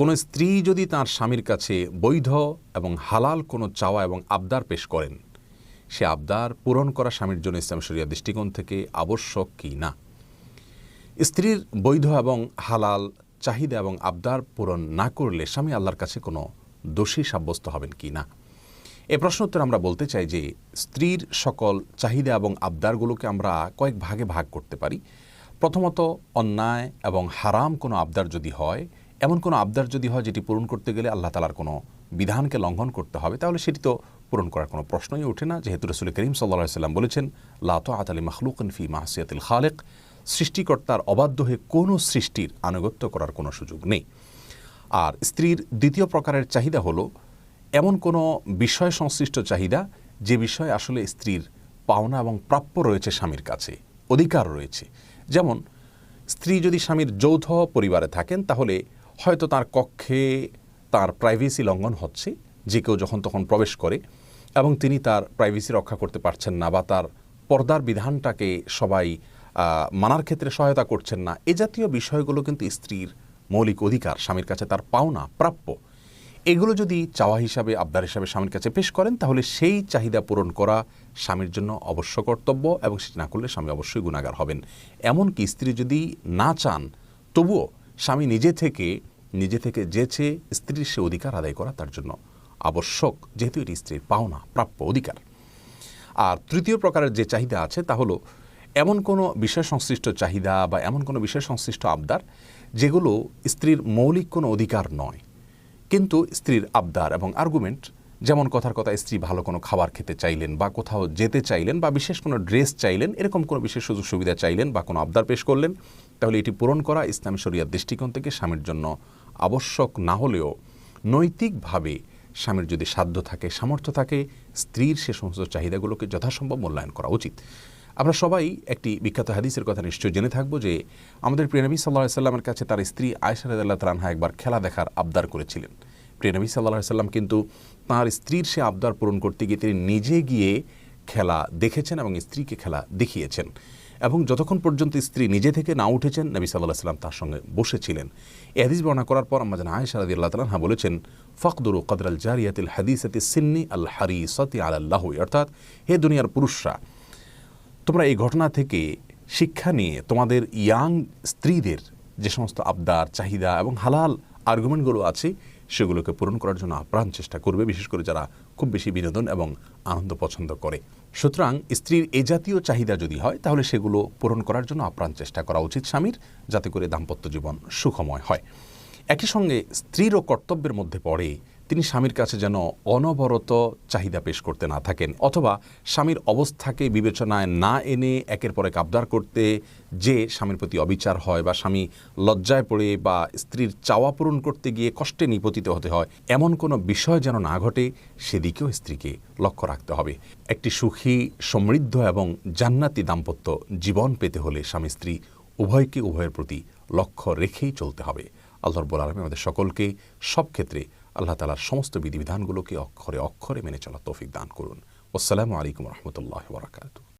কোনো স্ত্রী যদি তার স্বামীর কাছে বৈধ এবং হালাল কোনো চাওয়া এবং আবদার পেশ করেন, সে আবদার পূরণ করা স্বামীর জন্য ইসলাম শরিয়া দৃষ্টিকোণ থেকে আবশ্যক কি না? স্ত্রীর বৈধ এবং হালাল চাহিদা এবং আবদার পূরণ না করলে স্বামী আল্লাহর কাছে কোনো দোষী সাব্যস্ত হবেন কি না? এ প্রশ্ন উত্তর আমরা বলতে চাই যে, স্ত্রীর সকল চাহিদা এবং আবদারগুলোকে আমরা কয়েক ভাগে ভাগ করতে পারি। প্রথমত, অন্যায় এবং হারাম কোনো আবদার যদি হয় এমন কোনো আবদার যদি হয় যেটি পূরণ করতে গেলে আল্লাহ তালার কোনো বিধানকে লঙ্ঘন করতে হবে, তাহলে সেটি তো পূরণ করার কোনো প্রশ্নই ওঠে না। যেহেতু রসুল করিম সাল্লা সাল্লাম বলেছেন লাত আতালি মখলুকন ফি মাহসিয়াতিল খালেক সৃষ্টিকর্তার অবাধ্য হয়ে কোনো সৃষ্টির আনুগত্য করার কোনো সুযোগ নেই। আর স্ত্রীর দ্বিতীয় প্রকারের চাহিদা হলো, এমন কোনো বিষয় সংশ্লিষ্ট চাহিদা যে বিষয়ে আসলে স্ত্রীর পাওনা এবং প্রাপ্য রয়েছে স্বামীর কাছে, অধিকার রয়েছে। যেমন, স্ত্রী যদি স্বামীর যৌথ পরিবারে থাকেন, তাহলে হয়তো তার কক্ষে তার প্রাইভেসি লঙ্ঘন হচ্ছে, যে কেউ যখন তখন প্রবেশ করে, এবং তিনি তার প্রাইভেসি রক্ষা করতে পারছেন না বা তার পর্দার বিধানটাকে সবাই মানার ক্ষেত্রে সহায়তা করছেন না। এ জাতীয় বিষয়গুলো কিন্তু স্ত্রীর মৌলিক অধিকার, স্বামীর কাছে তার পাওনা প্রাপ্য। এগুলো যদি চাওয়া হিসাবে, আবদার হিসাবে স্বামীর কাছে পেশ করেন, তাহলে সেই চাহিদা পূরণ করা স্বামীর জন্য অবশ্য কর্তব্য এবং সেটি না করলে স্বামী অবশ্যই গুণাগার হবেন। এমনকি স্ত্রী যদি না চান, তবুও স্বামী নিজে থেকে নিজে থেকে যেচে স্ত্রীর সে অধিকার আদায় করা তার জন্য আবশ্যক, যেহেতু এটি স্ত্রীর পাওনা, প্রাপ্য অধিকার। আর তৃতীয় প্রকারের যে চাহিদা আছে তা হলো, এমন কোনো বিষয় সংশ্লিষ্ট চাহিদা বা এমন কোনো বিষয় সংশ্লিষ্ট আবদার যেগুলো স্ত্রীর মৌলিক কোনো অধিকার নয়। কিন্তু স্ত্রীর আবদার এবং আর্গুমেন্ট যেমন কথার কথা, স্ত্রী ভালো কোনো খাবার খেতে চাইলেন বা কোথাও যেতে চাইলেন বা বিশেষ কোনো ড্রেস চাইলেন, এরকম কোনো বিশেষ সুযোগ সুবিধা চাইলেন বা কোনো আবদার পেশ করলেন, তাহলে এটি পূরণ করা ইসলামী শরিয়ার দৃষ্টিকোণ থেকে স্বামীর জন্য আবশ্যক না হলেও নৈতিকভাবে স্বামীর যদি সাধ্য থাকে, সামর্থ্য থাকে, স্ত্রীর সে সমস্ত চাহিদাগুলোকে যথাসম্ভব মূল্যায়ন করা উচিত। আমরা সবাই একটি বিখ্যাত হাদিসের কথা নিশ্চয় জেনে থাকব যে আমাদের প্রিয়নবী সাল্লাহ সাল্লামের কাছে তার স্ত্রী আয়সার আল্লাহ তালানহা একবার খেলা দেখার আবদার করেছিলেন। প্রিয়নবী সাল্লাহ সাল্লাম কিন্তু তাঁর স্ত্রীর সে আবদার পূরণ করতে গিয়ে তিনি নিজে গিয়ে খেলা দেখেছেন এবং স্ত্রীকে খেলা দেখিয়েছেন। এবং যতক্ষণ পর্যন্ত স্ত্রী নিজে থেকে না উঠেছেন, নবী সাল্লাহ সাল্লাম তার সঙ্গে বসেছিলেন। এ হাদিস বর্ণনা করার পর আমরা জানা আয়সা রাদি আল্লাহ তালাহা বলেছেন, ফকদুরু কদরাল জারিয়াতিল হাদিসাতি সিন্নি আল হারি সতি আল্লাহ অর্থাৎ, হে দুনিয়ার পুরুষরা, তোমরা এই ঘটনা থেকে শিক্ষা নিয়ে তোমাদের ইয়াং স্ত্রীদের যে সমস্ত আবদার, চাহিদা এবং হালাল আর্গুমেন্টগুলো আছে সেগুলোকে পূরণ করার জন্য আপ্রাণ চেষ্টা করবে, বিশেষ করে যারা খুব বেশি বিনোদন এবং আনন্দ পছন্দ করে। সুতরাং স্ত্রীর এ জাতীয় চাহিদা যদি হয়, তাহলে সেগুলো পূরণ করার জন্য আপ্রাণ চেষ্টা করা উচিত স্বামীর, যাতে করে দাম্পত্য জীবন সুখময় হয়। একই সঙ্গে স্ত্রীরও কর্তব্যের মধ্যে পড়ে তিনি স্বামীর কাছে যেন অনবরত চাহিদা পেশ করতে না থাকেন অথবা স্বামীর অবস্থাকে বিবেচনায় না এনে একের পর এক আবদার করতে যে স্বামীর প্রতি অবিচার হয় বা স্বামী লজ্জায় পড়ে বা স্ত্রীর চাওয়া পূরণ করতে গিয়ে কষ্টে নিপতিত হতে হয়, এমন কোনো বিষয় যেন না ঘটে, সেদিকেও স্ত্রীকে লক্ষ্য রাখতে হবে। একটি সুখী, সমৃদ্ধ এবং জান্নাতি দাম্পত্য জীবন পেতে হলে স্বামী স্ত্রী উভয়কে উভয়ের প্রতি লক্ষ্য রেখেই চলতে হবে। আল্লাহর আলমী আমাদের সকলকে সব ক্ষেত্রে আল্লাহ তালার সমস্ত বিধিবিধানগুলোকে অক্ষরে অক্ষরে মেনে চলা তৌফিক দান করুন। আসসালামু আলাইকুম রহমতুল্লাহ বরাকাতু